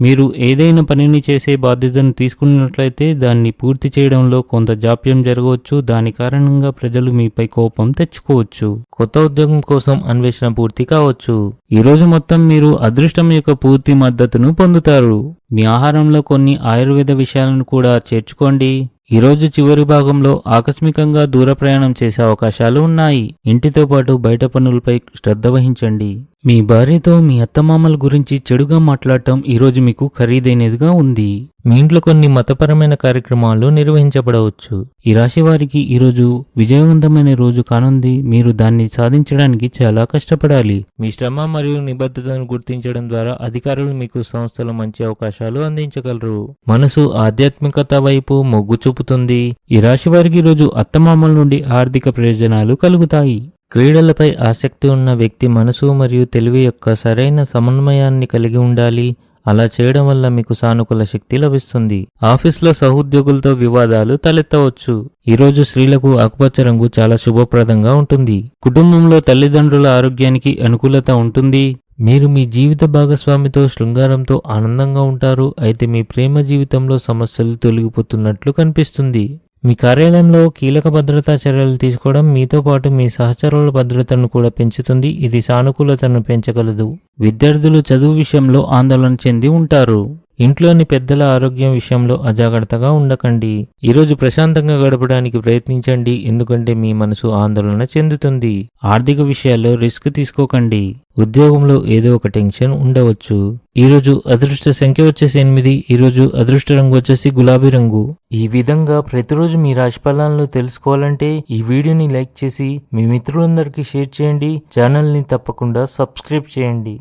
మీరు ఏదైనా పనిని చేసే బాధ్యతను తీసుకున్నట్లయితే దాన్ని పూర్తి చేయడంలో కొంత జాప్యం జరగవచ్చు. దాని కారణంగా ప్రజలు మీపై కోపం తెచ్చుకోవచ్చు. కొత్త ఉద్యోగం కోసం అన్వేషణ పూర్తి కావచ్చు. ఈ రోజు మొత్తం మీరు అదృష్టం యొక్క పూర్తి మద్దతును పొందుతారు. మీ ఆహారంలో కొన్ని ఆయుర్వేద విషయాలను కూడా చేర్చుకోండి. ఈ రోజు చివరి భాగంలో ఆకస్మికంగా దూర ప్రయాణం చేసే అవకాశాలు ఉన్నాయి. ఇంటితో పాటు బయట పనులపై శ్రద్ధ వహించండి. మీ భార్యతో మీ అత్తమామల గురించి చెడుగా మాట్లాడటం ఈ రోజు మీకు ఖరీదైనదిగా ఉంది. మీ ఇంట్లో కొన్ని మతపరమైన కార్యక్రమాలు నిర్వహించబడవచ్చు. ఈ రాశి వారికి ఈరోజు విజయవంతమైన రోజు కానుంది. మీరు దాన్ని సాధించడానికి చాలా కష్టపడాలి. మీ శ్రమ మరియు నిబద్ధతను గుర్తించడం ద్వారా అధికారులు మీకు సంస్థలో మంచి అవకాశాలు అందించగలరు. మనసు ఆధ్యాత్మికత వైపు మొగ్గు చూపుతుంది. ఈ రాశి వారికి ఈరోజు అత్తమామల నుండి ఆర్థిక ప్రయోజనాలు కలుగుతాయి. క్రీడలపై ఆసక్తి ఉన్న వ్యక్తి మనసు మరియు తెలివి యొక్క సరైన సమన్వయాన్ని కలిగి ఉండాలి. అలా చేయడం వల్ల మీకు సానుకూల శక్తి లభిస్తుంది. ఆఫీస్లో సహోద్యోగులతో వివాదాలు తలెత్తవచ్చు. ఈరోజు స్త్రీలకు ఆకుపచ్చ రంగు చాలా శుభప్రదంగా ఉంటుంది. కుటుంబంలో తల్లిదండ్రుల ఆరోగ్యానికి అనుకూలత ఉంటుంది. మీరు మీ జీవిత భాగస్వామితో శృంగారంతో ఆనందంగా ఉంటారు. అయితే మీ ప్రేమ జీవితంలో సమస్యలు తొలగిపోతున్నట్లు కనిపిస్తుంది. మీ కార్యాలయంలో కీలక భద్రతా చర్యలు తీసుకోవడం మీతో పాటు మీ సహచరుల భద్రతను కూడా పెంచుతుంది. ఇది సానుకూలతను పెంచగలదు. విద్యార్థులు చదువు విషయంలో ఆందోళన చెంది ఉంటారు. ఇంట్లోని పెద్దల ఆరోగ్యం విషయంలో అజాగ్రత్తగా ఉండకండి. ఈరోజు ప్రశాంతంగా గడపడానికి ప్రయత్నించండి ఎందుకంటే మీ మనసు ఆందోళన చెందుతుంది. ఆర్థిక విషయాల్లో రిస్క్ తీసుకోకండి. ఉద్యోగంలో ఏదో ఒక టెన్షన్ ఉండవచ్చు. ఈరోజు అదృష్ట సంఖ్య వచ్చేసి ఎనిమిది ఈరోజు అదృష్ట రంగు వచ్చేసి గులాబీ రంగు. ఈ విధంగా ప్రతిరోజు మీ రాశి ఫలాలను తెలుసుకోవాలంటే ఈ వీడియోని లైక్ చేసి మీ మిత్రులందరికీ షేర్ చేయండి. ఛానల్ని తప్పకుండా సబ్స్క్రైబ్ చేయండి.